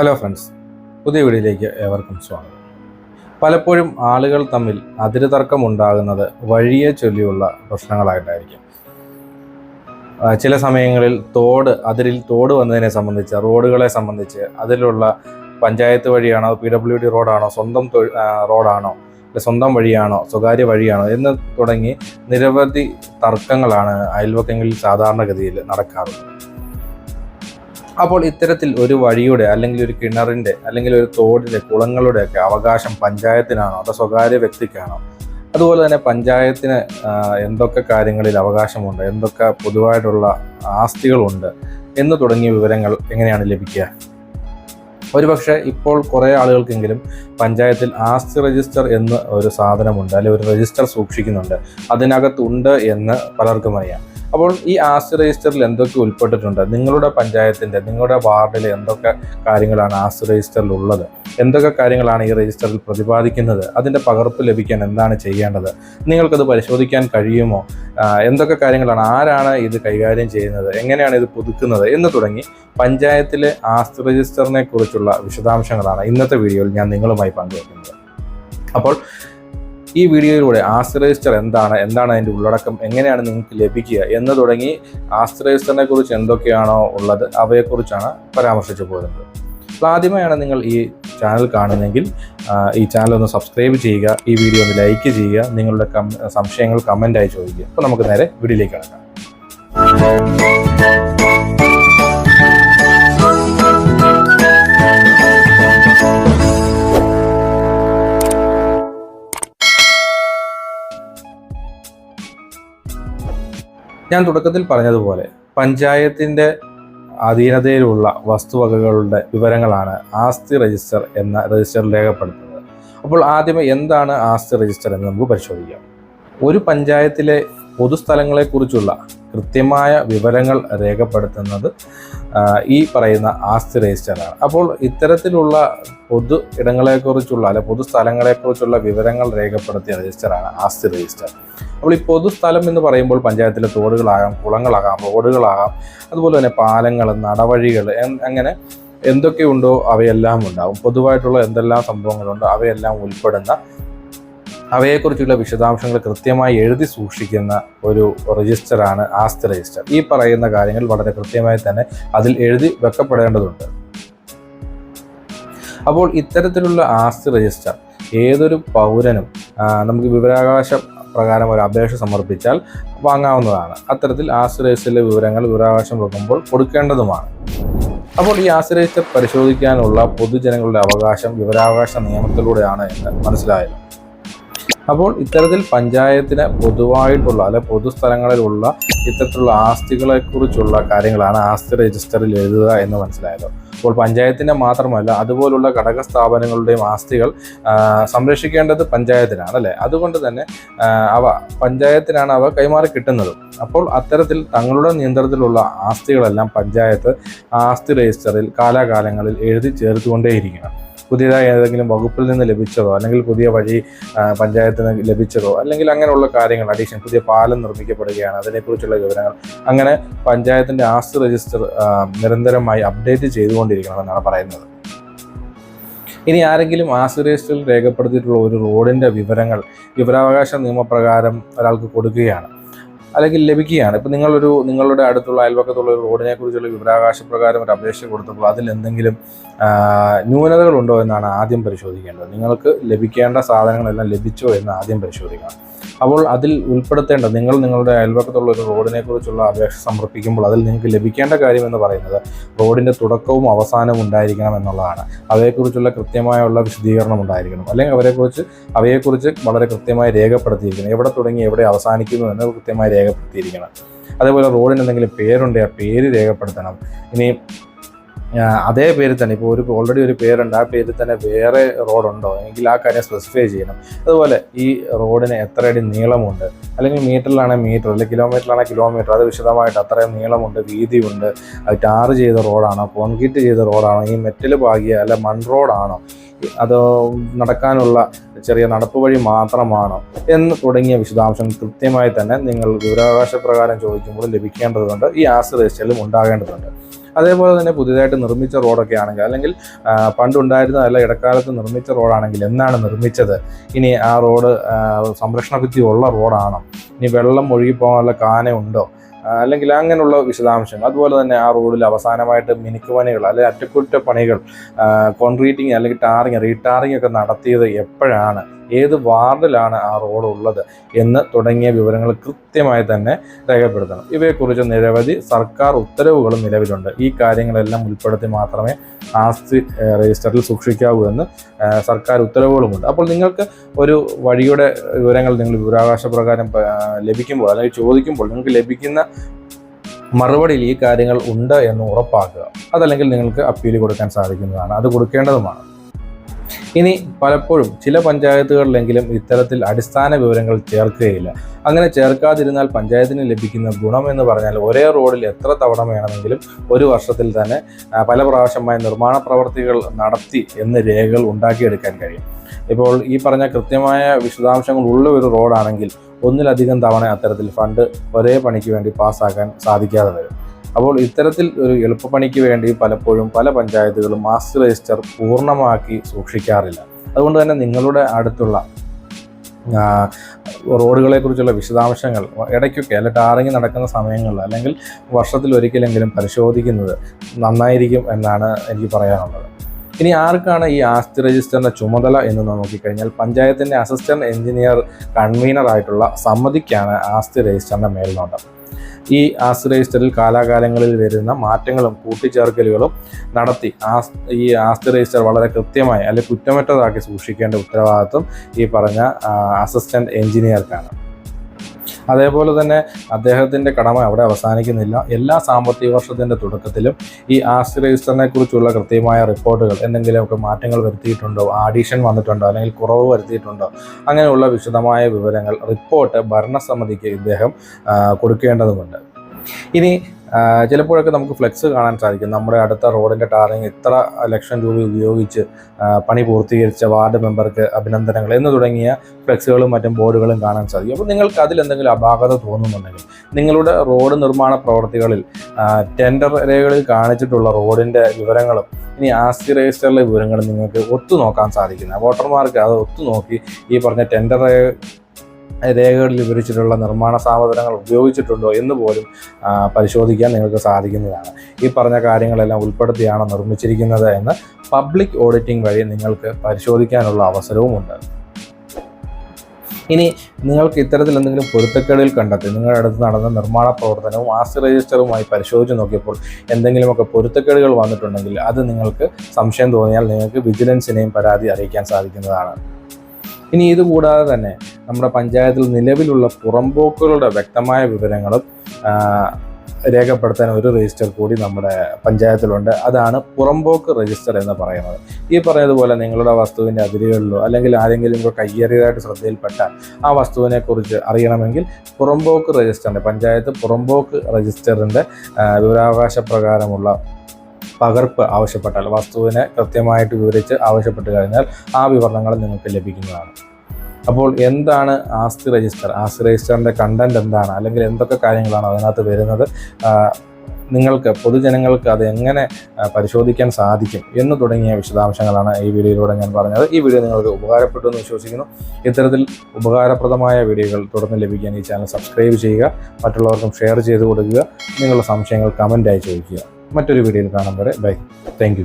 Hello friends പുതിയ വീഡിയോയിലേക്ക് ഏവർക്കും സ്വാഗതം. പലപ്പോഴും ആളുകൾ തമ്മിൽ അതിരുതർക്കം ഉണ്ടാകുന്നത് വഴിയെ ചൊല്ലിയുള്ള പ്രശ്നങ്ങളായിട്ടായിരിക്കും. ചില സമയങ്ങളിൽ തോട് അതിരിൽ തോട് വന്നതിനെ സംബന്ധിച്ച് റോഡുകളെ സംബന്ധിച്ച് അതിലുള്ള പഞ്ചായത്ത് വഴിയാണോ പി ഡബ്ല്യു ഡി റോഡാണോ സ്വന്തം റോഡാണോ സ്വന്തം വഴിയാണോ സ്വകാര്യ വഴിയാണോ എന്ന് തുടങ്ങി നിരവധി തർക്കങ്ങളാണ് അയൽവക്കങ്ങളിൽ സാധാരണഗതിയിൽ നടക്കാറുള്ളത്. അപ്പോൾ ഇത്തരത്തിൽ ഒരു വഴിയുടെ അല്ലെങ്കിൽ ഒരു കിണറിന്റെ അല്ലെങ്കിൽ ഒരു തോടിന്റെ കുളങ്ങളുടെ ഒക്കെ അവകാശം പഞ്ചായത്തിനാണോ അതോ സ്വകാര്യ വ്യക്തിക്കാണോ? അതുപോലെ തന്നെ പഞ്ചായത്തിന് എന്തൊക്കെ കാര്യങ്ങളിൽ അവകാശമുണ്ട് എന്തൊക്കെ പൊതുവായിട്ടുള്ള ആസ്തികളുണ്ട് എന്ന് തുടങ്ങിയ വിവരങ്ങൾ എങ്ങനെയാണ് ലഭിക്കുക? ഒരുപക്ഷെ ഇപ്പോൾ കുറേ ആളുകൾക്കെങ്കിലും പഞ്ചായത്തിൽ ആസ്തി രജിസ്റ്റർ എന്ന് ഒരു സാധനമുണ്ട് അല്ലെങ്കിൽ ഒരു രജിസ്റ്റർ സൂക്ഷിക്കുന്നുണ്ട് അതിനകത്തുണ്ട് എന്ന് പലർക്കും അറിയാം. അപ്പോൾ ഈ ആസ്തി രജിസ്റ്ററിൽ എന്തൊക്കെ ഉൾപ്പെട്ടിട്ടുണ്ട്? നിങ്ങളുടെ പഞ്ചായത്തിന്റെ നിങ്ങളുടെ വാർഡിൽ എന്തൊക്കെ കാര്യങ്ങളാണ് ആസ്തി രജിസ്റ്ററിൽ ഉള്ളത്? എന്തൊക്കെ കാര്യങ്ങളാണ് ഈ രജിസ്റ്ററിൽ പ്രതിപാദിക്കുന്നത്? അതിന്റെ പകർപ്പ് ലഭിക്കാൻ എന്താണ് ചെയ്യേണ്ടത്? നിങ്ങൾക്കത് പരിശോധിക്കാൻ കഴിയുമോ? എന്തൊക്കെ കാര്യങ്ങളാണ്? ആരാണ് ഇത് കൈകാര്യം ചെയ്യുന്നത്? എങ്ങനെയാണ് ഇത് പുതുക്കുന്നത്? എന്ന് തുടങ്ങി പഞ്ചായത്തിലെ ആസ്തി രജിസ്റ്ററിനെ കുറിച്ചുള്ള വിശദാംശങ്ങളാണ് ഇന്നത്തെ വീഡിയോയിൽ ഞാൻ നിങ്ങളുമായി പങ്കുവെക്കുന്നത് അപ്പോൾ ഈ വീഡിയോയിലൂടെ ആസ്ത്ര രജിസ്റ്റർ എന്താണ് എന്താണ് അതിന്റെ ഉള്ളടക്കം എങ്ങനെയാണ് നിങ്ങൾക്ക് ലഭിക്കുക എന്ന് തുടങ്ങി ആസ്ത്ര രജിസ്റ്ററിനെ കുറിച്ച് എന്തൊക്കെയാണോ ഉള്ളത് അവയെക്കുറിച്ചാണ് പരാമർശിച്ചു പോരുന്നത്. അപ്പോൾ ആദ്യമായാണ് നിങ്ങൾ ഈ ചാനൽ കാണുന്നതെങ്കിൽ ഈ ചാനൽ ഒന്ന് സബ്സ്ക്രൈബ് ചെയ്യുക ഈ വീഡിയോ ഒന്ന് ലൈക്ക് ചെയ്യുക നിങ്ങളുടെ സംശയങ്ങൾ കമന്റായി ചോദിക്കുക. അപ്പോൾ നമുക്ക് നേരെ വീഡിയോയിലേക്ക് കിടക്കാം. ഞാൻ തുടക്കത്തിൽ പറഞ്ഞതുപോലെ പഞ്ചായത്തിന്റെ അധീനതയിലുള്ള വസ്തുവകകളുടെ വിവരങ്ങളാണ് ആസ്തി രജിസ്റ്റർ എന്ന രജിസ്റ്ററിൽ രേഖപ്പെടുത്തുന്നത്. അപ്പോൾ ആദ്യമേ എന്താണ് ആസ്തി രജിസ്റ്റർ എന്ന് നമുക്ക് പരിശോധിക്കാം. ഒരു പഞ്ചായത്തിലെ പൊതുസ്ഥലങ്ങളെക്കുറിച്ചുള്ള കൃത്യമായ വിവരങ്ങൾ രേഖപ്പെടുത്തുന്നത് ഈ പറയുന്ന ആസ്തി രജിസ്റ്ററാണ്. അപ്പോൾ ഇത്തരത്തിലുള്ള പൊതു ഇടങ്ങളെക്കുറിച്ചുള്ള അല്ലെ പൊതുസ്ഥലങ്ങളെക്കുറിച്ചുള്ള വിവരങ്ങൾ രേഖപ്പെടുത്തിയ രജിസ്റ്ററാണ് ആസ്തി രജിസ്റ്റർ. അപ്പോൾ ഈ പൊതുസ്ഥലം എന്ന് പറയുമ്പോൾ പഞ്ചായത്തിലെ തോടുകളാകാം കുളങ്ങളാകാം റോഡുകളാകാം അതുപോലെ തന്നെ പാലങ്ങൾ നടവഴികൾ അങ്ങനെ എന്തൊക്കെയുണ്ടോ അവയെല്ലാം ഉണ്ടാവും. പൊതുവായിട്ടുള്ള എന്തെല്ലാം സംഭവങ്ങളുണ്ടോ അവയെല്ലാം ഉൾപ്പെടുന്ന അവയെക്കുറിച്ചുള്ള വിശദാംശങ്ങൾ കൃത്യമായി എഴുതി സൂക്ഷിക്കുന്ന ഒരു രജിസ്റ്ററാണ് ആസ്തി രജിസ്റ്റർ ഈ പറയുന്ന കാര്യങ്ങൾ വളരെ കൃത്യമായി തന്നെ അതിൽ എഴുതി വെക്കപ്പെടേണ്ടതുണ്ട്. അപ്പോൾ ഇത്തരത്തിലുള്ള ആസ്തി രജിസ്റ്റർ ഏതൊരു പൗരനും നമുക്ക് വിവരാവകാശ പ്രകാരം ഒരു അപേക്ഷ സമർപ്പിച്ചാൽ വാങ്ങാവുന്നതാണ്. അത്തരത്തിൽ ആസ്തി രജിസ്റ്ററിലെ വിവരങ്ങൾ വിവരാവകാശം വെക്കുമ്പോൾ കൊടുക്കേണ്ടതുമാണ്. അപ്പോൾ ഈ ആസ്തി രജിസ്റ്റർ പരിശോധിക്കാനുള്ള പൊതുജനങ്ങളുടെ അവകാശം വിവരാവകാശ നിയമത്തിലൂടെയാണ് എന്ന് മനസ്സിലായല്ലോ. അപ്പോൾ ഇത്തരത്തിൽ പഞ്ചായത്തിന് പൊതുവായിട്ടുള്ള അല്ലെ പൊതുസ്ഥലങ്ങളിലുള്ള ഇത്തരത്തിലുള്ള ആസ്തികളെക്കുറിച്ചുള്ള കാര്യങ്ങളാണ് ആസ്തി രജിസ്റ്ററിൽ എഴുതുക എന്ന് മനസ്സിലായല്ലോ അപ്പോൾ പഞ്ചായത്തിന്റെ മാത്രമല്ല അതുപോലുള്ള ഘടക സ്ഥാപനങ്ങളുടെയും ആസ്തികൾ സംരക്ഷിക്കേണ്ടത് പഞ്ചായത്തിനാണ് അല്ലേ? അതുകൊണ്ട് തന്നെ അവ പഞ്ചായത്തിനാണ് അവ കൈമാറി കിട്ടുന്നത്. അപ്പോൾ അത്തരത്തിൽ തങ്ങളുടെ നിയന്ത്രണത്തിലുള്ള ആസ്തികളെല്ലാം പഞ്ചായത്ത് ആസ്തി രജിസ്റ്ററിൽ കാലാകാലങ്ങളിൽ എഴുതി ചേർത്തുകൊണ്ടേയിരിക്കണം. പുതിയതായി ഏതെങ്കിലും വകുപ്പിൽ നിന്ന് ലഭിച്ചതോ അല്ലെങ്കിൽ പുതിയ വഴി പഞ്ചായത്തിന് ലഭിച്ചതോ അല്ലെങ്കിൽ അങ്ങനെയുള്ള കാര്യങ്ങൾ അഡീഷൻ പുതിയ പാലം നിർമ്മിക്കപ്പെടുകയാണ്. അതിനെക്കുറിച്ചുള്ള വിവരങ്ങൾ അങ്ങനെ പഞ്ചായത്തിന്റെ ആസ്തി രജിസ്റ്റർ നിരന്തരമായി അപ്ഡേറ്റ് ചെയ്തുകൊണ്ടിരിക്കണമെന്നാണ് പറയുന്നത്. ഇനി ആരെങ്കിലും ആസ്തി രജിസ്റ്ററിൽ രേഖപ്പെടുത്തിയിട്ടുള്ള ഒരു റോഡിന്റെ വിവരങ്ങൾ വിവരാവകാശ നിയമപ്രകാരം ഒരാൾക്ക് കൊടുക്കുകയാണ്. അല്ലെങ്കിൽ ലഭിക്കുകയാണ്. ഇപ്പം നിങ്ങളൊരു നിങ്ങളുടെ അടുത്തുള്ള അയൽവക്കത്തുള്ള ഒരു റോഡിനെ കുറിച്ചുള്ള വിവരാവകാശ പ്രകാരം ഒരു അപേക്ഷ കൊടുത്തപ്പോൾ അതിൽ എന്തെങ്കിലും ന്യൂനതകളുണ്ടോ എന്നാണ് ആദ്യം പരിശോധിക്കേണ്ടത്. നിങ്ങൾക്ക് ലഭിക്കേണ്ട സാധനങ്ങളെല്ലാം ലഭിച്ചോ എന്ന് ആദ്യം പരിശോധിക്കണം. അപ്പോൾ അതിൽ ഉൾപ്പെടുത്തേണ്ട നിങ്ങൾ നിങ്ങളുടെ അയൽവക്കത്തുള്ള ഒരു റോഡിനെ കുറിച്ചുള്ള അപേക്ഷ സമർപ്പിക്കുമ്പോൾ അതിൽ നിങ്ങൾക്ക് ലഭിക്കേണ്ട കാര്യം എന്ന് പറയുന്നത് റോഡിന്റെ തുടക്കവും അവസാനവും ഉണ്ടായിരിക്കണം എന്നുള്ളതാണ്. അവയെക്കുറിച്ചുള്ള കൃത്യമായുള്ള വിശദീകരണം ഉണ്ടായിരിക്കണം. അല്ലെങ്കിൽ അവരെക്കുറിച്ച് അവയെക്കുറിച്ച് വളരെ കൃത്യമായി രേഖപ്പെടുത്തിയിരിക്കണം. എവിടെ തുടങ്ങി എവിടെ അവസാനിക്കുന്നു എന്ന് കൃത്യമായി രേഖപ്പെടുത്തിയിരിക്കണം. അതേപോലെ റോഡിന് എന്തെങ്കിലും പേരുണ്ടെങ്കിൽ ആ പേര് രേഖപ്പെടുത്തണം. ഇനി അതേ പേരിൽ തന്നെ ഇപ്പോൾ ഒരു ഓൾറെഡി ഒരു പേരുണ്ട് ആ പേരിൽ തന്നെ വേറെ റോഡുണ്ടോ? എങ്കിൽ ആ കാര്യം സ്പെസിഫൈ ചെയ്യണം. അതുപോലെ ഈ റോഡിന് എത്ര അടി നീളമുണ്ട്? അല്ലെങ്കിൽ മീറ്ററിലാണെങ്കിൽ മീറ്റർ അല്ലെങ്കിൽ കിലോമീറ്ററിലാണെങ്കിൽ കിലോമീറ്റർ അത് വിശദമായിട്ട് അത്രയും നീളമുണ്ട് വീതിയുണ്ട് അത് ടാർ ചെയ്ത റോഡാണോ കോൺക്രീറ്റ് ചെയ്ത റോഡാണോ ഈ മെറ്റൽ പാകിയ അല്ല മൺ റോഡാണോ അതോ നടക്കാനുള്ള ചെറിയ നടപ്പ് വഴി മാത്രമാണ് എന്ന് തുടങ്ങിയ വിശദാംശങ്ങൾ കൃത്യമായി തന്നെ നിങ്ങൾ വിവരാവകാശ പ്രകാരം ചോദിക്കുമ്പോൾ ലഭിക്കേണ്ടതുണ്ട്. ഈ ആസ് രജിസ്റ്ററിലും ഉണ്ടാകേണ്ടതുണ്ട്. അതേപോലെ തന്നെ പുതിയതായിട്ട് നിർമ്മിച്ച റോഡൊക്കെ ആണെങ്കിൽ അല്ലെങ്കിൽ പണ്ടുണ്ടായിരുന്ന അല്ല ഇടക്കാലത്ത് നിർമ്മിച്ച റോഡാണെങ്കിൽ എന്നാണ് നിർമ്മിച്ചത്? ഇനി ആ റോഡ് സംരക്ഷണ ഭിത്തി ഉള്ള റോഡാണോ? ഇനി വെള്ളം ഒഴുകിപ്പോകാനുള്ള കാന ഉണ്ടോ അല്ലെങ്കിൽ അങ്ങനെയുള്ള വിശദാംശങ്ങൾ. അതുപോലെ തന്നെ ആ റോഡിൽ അവസാനമായിട്ട് മിനുക്കുപണികൾ അല്ലെങ്കിൽ അറ്റകുറ്റപ്പണികൾ കോൺക്രീറ്റിങ് അല്ലെങ്കിൽ ടാറിങ് റീടാറിങ് ഒക്കെ നടത്തിയത് എപ്പോഴാണ്? ഏത് വാർഡിലാണ് ആ റോഡ് ഉള്ളത് എന്ന് തുടങ്ങിയ വിവരങ്ങൾ കൃത്യമായി തന്നെ രേഖപ്പെടുത്തണം. ഇവയെക്കുറിച്ച് നിരവധി സർക്കാർ ഉത്തരവുകളും നിലവിലുണ്ട്. ഈ കാര്യങ്ങളെല്ലാം ഉൾപ്പെടുത്തി മാത്രമേ ആസ്തി രജിസ്റ്ററിൽ സൂക്ഷിക്കാവൂ എന്ന് സർക്കാർ ഉത്തരവുകളുമുണ്ട്. അപ്പോൾ നിങ്ങൾക്ക് ഒരു വഴിയുടെ വിവരങ്ങൾ നിങ്ങൾ വിവരാവകാശ പ്രകാരം ലഭിക്കുമ്പോൾ അല്ലെങ്കിൽ ചോദിക്കുമ്പോൾ നിങ്ങൾക്ക് ലഭിക്കുന്ന മറുപടിയിൽ ഈ കാര്യങ്ങൾ ഉണ്ട് എന്ന് ഉറപ്പാക്കുക. അതല്ലെങ്കിൽ നിങ്ങൾക്ക് അപ്പീൽ കൊടുക്കാൻ സാധിക്കുന്നതാണ്. അത് കൊടുക്കേണ്ടതുമാണ്. ഇനി പലപ്പോഴും ചില പഞ്ചായത്തുകളിലെങ്കിലും ഇത്തരത്തിൽ അടിസ്ഥാന വിവരങ്ങൾ ചേർക്കുകയില്ല. അങ്ങനെ ചേർക്കാതിരുന്നാൽ പഞ്ചായത്തിന് ലഭിക്കുന്ന ഗുണം എന്ന് പറഞ്ഞാൽ ഒരേ റോഡിൽ എത്ര തവണ വേണമെങ്കിലും ഒരു വർഷത്തിൽ തന്നെ പല പ്രാവശ്യമായി നിർമ്മാണ പ്രവർത്തികൾ നടത്തി എന്ന് രേഖകൾ ഉണ്ടാക്കിയെടുക്കാൻ കഴിയും. ഇപ്പോൾ ഈ പറഞ്ഞ കൃത്യമായ വിശദാംശങ്ങൾ ഉള്ള ഒരു റോഡാണെങ്കിൽ ഒന്നിലധികം തവണ അത്തരത്തിൽ ഫണ്ട് ഒരേ പണിക്ക് വേണ്ടി പാസ്സാക്കാൻ സാധിക്കാതെ വരും. അപ്പോൾ ഇത്തരത്തിൽ ഒരു എളുപ്പപ്പണിക്ക് വേണ്ടി പലപ്പോഴും പല പഞ്ചായത്തുകളും മാസ്റ്റർ രജിസ്റ്റർ പൂർണമാക്കി സൂക്ഷിക്കാറില്ല. അതുകൊണ്ട് തന്നെ നിങ്ങളുടെ അടുത്തുള്ള റോഡുകളെക്കുറിച്ചുള്ള റോഡുകളെ കുറിച്ചുള്ള വിശദാംശങ്ങൾ ഇടയ്ക്കൊക്കെ അല്ലെ ടാറിങ് നടക്കുന്ന സമയങ്ങളിൽ അല്ലെങ്കിൽ വർഷത്തിൽ ഒരിക്കലെങ്കിലും പരിശോധിക്കുന്നത് നന്നായിരിക്കും എന്നാണ് എനിക്ക് പറയാനുള്ളത്. ഇനി ആർക്കാണ് ഈ ആസ്തി രജിസ്റ്ററിന്റെ ചുമതല എന്ന് നോക്കിക്കഴിഞ്ഞാൽ പഞ്ചായത്തിന്റെ അസിസ്റ്റന്റ് എഞ്ചിനീയർ കൺവീനറായിട്ടുള്ള സമ്മതിക്കാണ് ആസ്തി രജിസ്റ്ററിന്റെ മേൽനോട്ടം. ഈ ആസ്തി രജിസ്റ്ററിൽ കാലാകാലങ്ങളിൽ വരുന്ന മാറ്റങ്ങളും കൂട്ടിച്ചേർക്കലുകളും നടത്തി ഈ ആസ്തി രജിസ്റ്റർ വളരെ കൃത്യമായി അല്ലെങ്കിൽ കുറ്റമറ്റതാക്കി സൂക്ഷിക്കേണ്ട ഉത്തരവാദിത്വം ഈ പറഞ്ഞ അസിസ്റ്റന്റ് എഞ്ചിനീയർക്കാണ് അതേപോലെ തന്നെ അദ്ദേഹത്തിന്റെ കടമ അവിടെ അവസാനിക്കുന്നില്ല. എല്ലാ സാമ്പത്തിക വർഷത്തിന്റെ തുടക്കത്തിലും ഈ ആസ്തി രജിസ്റ്ററിനെ കുറിച്ചുള്ള കൃത്യമായ റിപ്പോർട്ടുകൾ എന്തെങ്കിലുമൊക്കെ മാറ്റങ്ങൾ വരുത്തിയിട്ടുണ്ടോ? ആഡീഷൻ വന്നിട്ടുണ്ടോ? അല്ലെങ്കിൽ കുറവ് വരുത്തിയിട്ടുണ്ടോ? അങ്ങനെയുള്ള വിശദമായ വിവരങ്ങൾ റിപ്പോർട്ട് ഭരണസമിതിക്ക് ഇദ്ദേഹം കൊടുക്കേണ്ടതുണ്ട്. ഇനി ചിലപ്പോഴൊക്കെ നമുക്ക് ഫ്ലെക്സ് കാണാൻ സാധിക്കും. നമ്മുടെ അടുത്ത റോഡിന്റെ ടാറിങ് ഇത്ര ലക്ഷം രൂപ ഉപയോഗിച്ച് പണി പൂർത്തീകരിച്ച വാർഡ് മെമ്പർക്ക് അഭിനന്ദനങ്ങൾ എന്ന് തുടങ്ങിയ ഫ്ലെക്സുകളും മറ്റും ബോർഡുകളും കാണാൻ സാധിക്കും. അപ്പോൾ നിങ്ങൾക്ക് അതിൽ എന്തെങ്കിലും അപാകത തോന്നുന്നുണ്ടെങ്കിൽ നിങ്ങളുടെ റോഡ് നിർമ്മാണ പ്രവർത്തികളിൽ ടെൻഡർ രേഖകളിൽ കാണിച്ചിട്ടുള്ള റോഡിന്റെ വിവരങ്ങളും ഇനി ആസ്തി രജിസ്റ്ററിലെ വിവരങ്ങളും നിങ്ങൾക്ക് ഒത്തു നോക്കാൻ സാധിക്കുന്നത് വോട്ടർമാർക്ക് അത് ഒത്തു നോക്കി ഈ പറഞ്ഞ ടെൻഡർ രേഖകളിൽ വിവരിച്ചിട്ടുള്ള നിർമ്മാണ സാമഗ്രികൾ ഉപയോഗിച്ചിട്ടുണ്ടോ എന്ന് പോലും പരിശോധിക്കാൻ നിങ്ങൾക്ക് സാധിക്കുന്നതാണ്. ഈ പറഞ്ഞ കാര്യങ്ങളെല്ലാം ഉൾപ്പെടുത്തിയാണ് നിർമ്മിച്ചിരിക്കുന്നത് എന്ന് പബ്ലിക് ഓഡിറ്റിംഗ് വഴി നിങ്ങൾക്ക് പരിശോധിക്കാനുള്ള അവസരവുമുണ്ട്. ഇനി നിങ്ങൾക്ക് ഇത്തരത്തിൽ എന്തെങ്കിലും പൊരുത്തക്കേടുകൾ കണ്ടെത്തി നിങ്ങളുടെ അടുത്ത് നടന്ന നിർമ്മാണ പ്രവർത്തനവും ആസ്തി രജിസ്റ്ററുമായി പരിശോധിച്ച് നോക്കിയപ്പോൾ എന്തെങ്കിലുമൊക്കെ പൊരുത്തക്കേടുകൾ വന്നിട്ടുണ്ടെങ്കിൽ അത് നിങ്ങൾക്ക് സംശയം തോന്നിയാൽ നിങ്ങൾക്ക് വിജിലൻസിനെയും പരാതി അറിയിക്കാൻ സാധിക്കുന്നതാണ്. ഇനി ഇതുകൂടാതെ തന്നെ നമ്മുടെ പഞ്ചായത്തിൽ നിലവിലുള്ള പുറമ്പോക്കുകളുടെ വ്യക്തമായ വിവരങ്ങളും രേഖപ്പെടുത്താൻ ഒരു രജിസ്റ്റർ കൂടി നമ്മുടെ പഞ്ചായത്തിലുണ്ട്. അതാണ് പുറമ്പോക്ക് രജിസ്റ്റർ എന്ന് പറയുന്നത്. ഈ പറഞ്ഞതുപോലെ നിങ്ങളുടെ വസ്തുവിന്റെ അതിരുകളിലോ അല്ലെങ്കിൽ ആരെങ്കിലും കയ്യേറിയതായിട്ട് ശ്രദ്ധയിൽപ്പെട്ടാൽ ആ വസ്തുവിനെക്കുറിച്ച് അറിയണമെങ്കിൽ പുറമ്പോക്ക് രജിസ്റ്ററിന്റെ പഞ്ചായത്ത് പുറമ്പോക്ക് രജിസ്റ്ററിന്റെ വിവരാവകാശ പ്രകാരമുള്ള പകർപ്പ് ആവശ്യപ്പെട്ടാൽ വസ്തുവിനെ കൃത്യമായിട്ട് വിവരിച്ച് ആവശ്യപ്പെട്ട് കഴിഞ്ഞാൽ ആ വിവരണങ്ങൾ നിങ്ങൾക്ക് ലഭിക്കുന്നതാണ്. അപ്പോൾ എന്താണ് ആസ്തി രജിസ്റ്റർ ആസ്തി രജിസ്റ്ററിന്റെ കണ്ടന്റ് എന്താണ്? അല്ലെങ്കിൽ എന്തൊക്കെ കാര്യങ്ങളാണ് അതിനകത്ത് വരുന്നത്? നിങ്ങൾക്ക് പൊതുജനങ്ങൾക്ക് അത് എങ്ങനെ പരിശോധിക്കാൻ സാധിക്കും എന്ന് തുടങ്ങിയ വിശദാംശങ്ങളാണ് ഈ വീഡിയോയിലൂടെ ഞാൻ പറഞ്ഞത്. ഈ വീഡിയോ നിങ്ങൾക്ക് ഉപകാരപ്പെട്ടു എന്ന് വിശ്വസിക്കുന്നു. ഇത്തരത്തിൽ ഉപകാരപ്രദമായ വീഡിയോകൾ തുടർന്ന് ലഭിക്കാൻ ഈ ചാനൽ സബ്സ്ക്രൈബ് ചെയ്യുക. മറ്റുള്ളവർക്കും ഷെയർ ചെയ്ത് കൊടുക്കുക. നിങ്ങളുടെ സംശയങ്ങൾ കമന്റായി ചോദിക്കുക. മറ്റൊരു വീഡിയോയിൽ കാണാൻ വരെ ബൈ താങ്ക്